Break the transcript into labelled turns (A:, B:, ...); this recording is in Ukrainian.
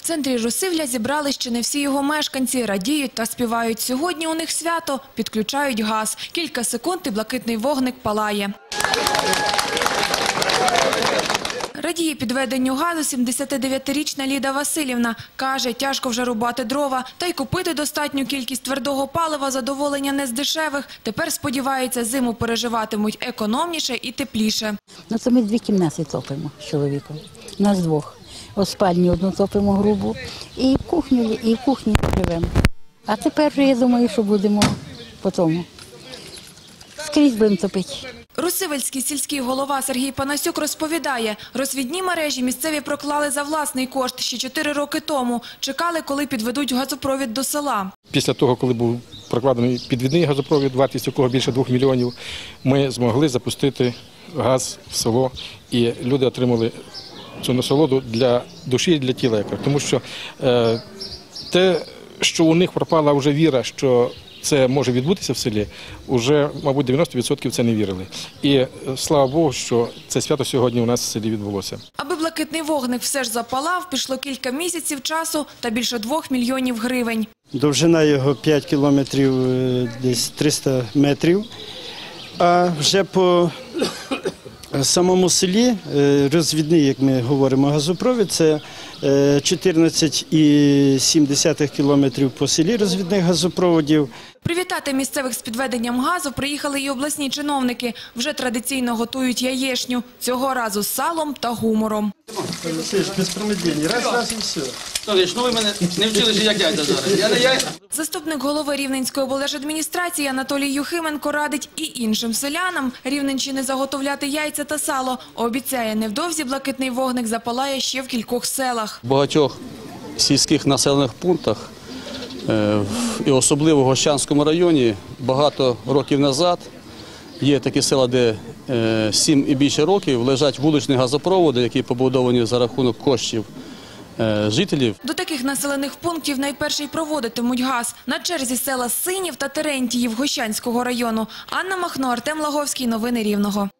A: В центрі Русивля зібрали ще не всі його мешканці. Радіють та співають. Сьогодні у них свято. Підключають газ. Кілька секунд і блакитний вогник палає. Радіє підведенню газу 79-річна Ліда Васильівна. Каже, тяжко вже рубати дрова, та й купити достатню кількість твердого палива задоволення не з дешевих. Тепер, сподівається, зиму переживатимуть економніше і тепліше.
B: Ну, це ми дві кімнати топимо з чоловіком. Нас двох. У спальні одну топимо грубу, і в кухню, і в кухні живемо. А тепер вже я думаю, що будемо по тому. Скрізь будемо топити.
A: Русивельський сільський голова Сергій Панасюк розповідає, розвідні мережі місцеві проклали за власний кошт ще 4 роки тому. Чекали, коли підведуть газопровід до села.
C: Після того, коли був прокладений підвідний газопровід, вартість якого більше 2 мільйонів, ми змогли запустити газ в село, і люди отримали цю насолоду для душі і для тіла. Тому що е, те, що у них пропала вже віра, що це може відбутися в селі, уже, мабуть, 90% це не вірили. І е, слава Богу, що це свято сьогодні у нас в селі відбулося.
A: Аби блакитний вогник все ж запалав, пішло кілька місяців часу та більше 2 мільйонів гривень.
D: Довжина його 5 кілометрів, е, десь 300 метрів. А вже по самому селі е, розвідний, як ми говоримо, газопровід це е, 14,7 кілометрів по селі розвідних газопроводів.
A: Привітати місцевих з підведенням газу приїхали і обласні чиновники. Вже традиційно готують яєшню. Цього разу з салом та гумором.
D: без промедлення, раз, раз і все.
E: Анатолійович, ну ви мене не вчили, що як яйця зараз. Я не яйця.
A: Заступник голови Рівненської облдержадміністрації Анатолій Юхименко радить і іншим селянам Рівненщини заготовляти яйця та сало. Обіцяє, невдовзі блакитний вогник запалає ще в кількох селах.
E: В багатьох сільських населених пунктах, е, в- і особливо в Гощанському районі, багато років назад є такі села, де е, сім і більше років лежать вуличні газопроводи, які побудовані за рахунок коштів жителів.
A: До таких населених пунктів найперше й проводитимуть газ. На черзі села Синів та Терентіїв Гощанського району. Анна Махно, Артем Лаговський. Новини Рівного.